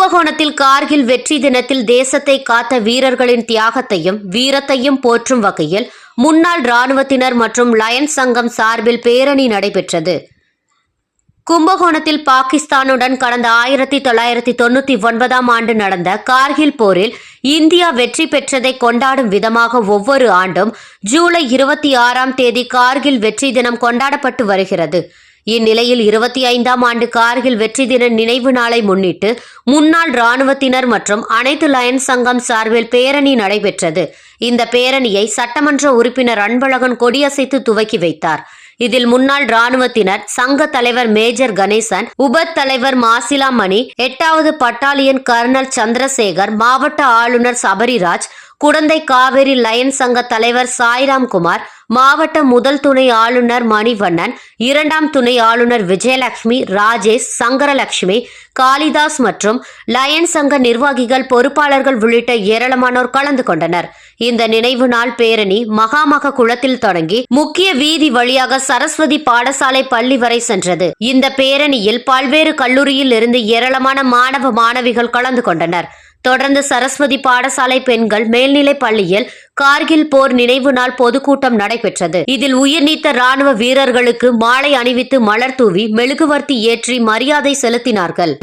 கும்பகோணத்தில் கார்கில் வெற்றி தினத்தில் தேசத்தை காத்த வீரர்களின் தியாகத்தையும் வீரத்தையும் போற்றும் வகையில் முன்னாள் ராணுவத்தினர் மற்றும் லயன்ஸ் சங்கம் சார்பில் பேரணி நடைபெற்றது. கும்பகோணத்தில் பாகிஸ்தானுடன் கடந்த ஆயிரத்தி தொள்ளாயிரத்தி தொண்ணூற்றி ஒன்பதாம் ஆண்டு நடந்த கார்கில் போரில் இந்தியா வெற்றி பெற்றதை கொண்டாடும் விதமாக ஒவ்வொரு ஆண்டும் ஜூலை இருபத்தி ஆறாம் தேதி கார்கில் வெற்றி தினம் கொண்டாடப்பட்டு வருகிறது. இந்நிலையில் இருபத்தி ஐந்தாம் ஆண்டு கார்கில் வெற்றி தின நினைவு நாளை முன்னிட்டு முன்னாள் ராணுவத்தினர் மற்றும் அனைத்து லயன்ஸ் சங்கம் சார்பில் பேரணி நடைபெற்றது. இந்த பேரணியை சட்டமன்ற உறுப்பினர் அன்பழகன் கொடியசைத்து துவக்கி வைத்தார். இதில் முன்னாள் ராணுவத்தினர் சங்க தலைவர் மேஜர் கணேசன் உப தலைவர் மாசிலாமணி எட்டாவது பட்டாலியன் கர்னல் சந்திரசேகர் மாவட்ட ஆளுநர் சபரிராஜ் குடந்தை காவேரி லயன் சங்க தலைவர் சாய்ராம் குமார் மாவட்ட முதல் துணை ஆளுநர் மணிவண்ணன் இரண்டாம் துணை ஆளுநர் விஜயலட்சுமி ராஜேஷ் சங்கரலட்சுமி காளிதாஸ் மற்றும் லயன் சங்க நிர்வாகிகள் பொறுப்பாளர்கள் உள்ளிட்ட ஏராளமானோர் கலந்து கொண்டனர். இந்த நினைவு நாள் பேரணி மகாமக குளத்தில் தொடங்கி முக்கிய வீதி வழியாக சரஸ்வதி பாடசாலை பள்ளி வரை சென்றது. இந்த பேரணியில் பல்வேறு கல்லூரியில் இருந்து ஏராளமான மாணவ மாணவிகள் கலந்து கொண்டனர். தொடர்ந்து சரஸ்வதி பாடசாலை பெண்கள் மேல்நிலைப் பள்ளியில் கார்கில் போர் நினைவு நாள் பொதுக்கூட்டம் நடைபெற்றது. இதில் உயிர்நீத்த ராணுவ வீரர்களுக்கு மாலை அணிவித்து மலர் தூவி மெழுகுவர்த்தி ஏற்றி மரியாதை செலுத்தினார்கள்.